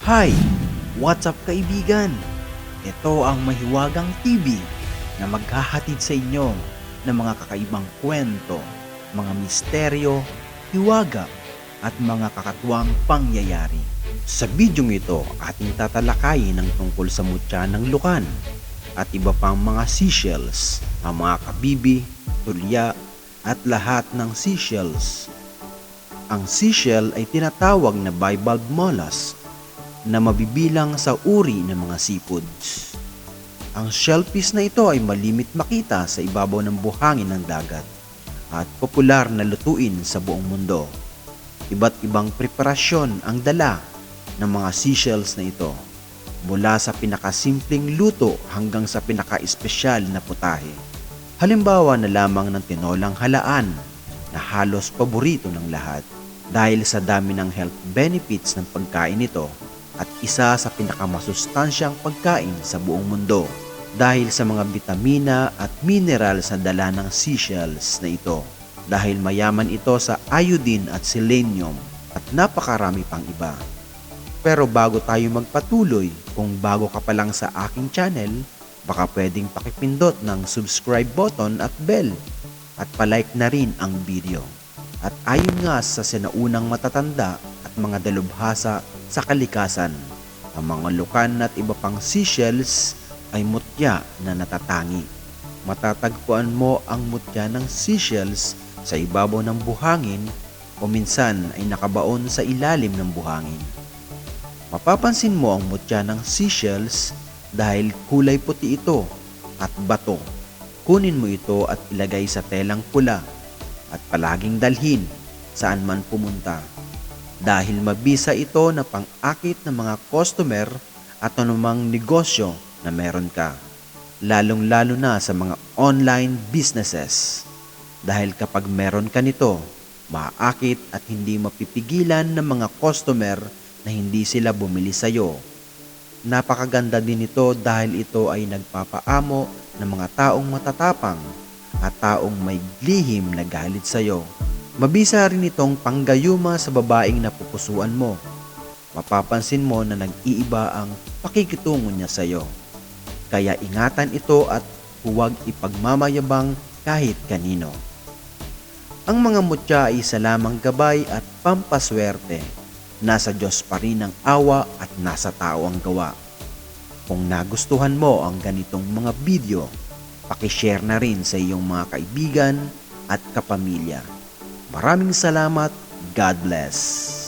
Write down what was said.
Hi! What's up kaibigan? Ito ang Mahiwagang TV na maghahatid sa inyo ng mga kakaibang kwento, mga misteryo, hiwaga at mga kakatuwang pangyayari. Sa bidyong ito, ating tatalakayin ang tungkol sa mutya ng lukan at iba pang mga seashells, ang mga kabibi, tulya at lahat ng seashells. Ang seashell ay tinatawag na bivalve mollusk na mabibilang sa uri ng mga seafoods. Ang shellfish na ito ay malimit makita sa ibabaw ng buhangin ng dagat at popular na lutuin sa buong mundo. Iba't ibang preparasyon ang dala ng mga seashells na ito mula sa pinakasimpleng luto hanggang sa pinaka-espesyal na putahe. Halimbawa na lamang ng tinolang halaan na halos paborito ng lahat dahil sa dami ng health benefits ng pagkain nito at isa sa pinakamasustansyang pagkain sa buong mundo dahil sa mga bitamina at mineral sa dala ng seashells na ito dahil mayaman ito sa iodine at selenium at napakarami pang iba. Pero bago tayo magpatuloy, kung bago ka pa lang sa aking channel, baka pwedeng pakipindot ng subscribe button at bell at palike na rin ang video. At ayon nga sa sinaunang matatanda at mga dalubhasa sa kalikasan, ang mga lukan at iba pang seashells ay mutya na natatangi. Matatagpuan mo ang mutya ng seashells sa ibabaw ng buhangin o minsan ay nakabaon sa ilalim ng buhangin. Mapapansin mo ang mutya ng seashells dahil kulay puti ito at bato. Kunin mo ito at ilagay sa telang pula at palaging dalhin saan man pumunta. Dahil mabisa ito na pang-akit ng mga customer at anumang negosyo na meron ka. Lalong-lalo na sa mga online businesses. Dahil kapag meron ka nito, maakit at hindi mapipigilan ng mga customer na hindi sila bumili sa iyo. Napakaganda din ito dahil ito ay nagpapaamo ng mga taong matatapang at taong may lihim na galit sa iyo. Mabisa rin itong panggayuma sa babaeng napupusuan mo. Mapapansin mo na nag-iiba ang pakikitungo niya sa iyo. Kaya ingatan ito at huwag ipagmamayabang kahit kanino. Ang mga mutya ay isa lamang gabay at pampaswerte. Nasa Diyos pa rin ang awa at nasa tao ang gawa. Kung nagustuhan mo ang ganitong mga video, pakishare na rin sa iyong mga kaibigan at kapamilya. Maraming salamat. God bless.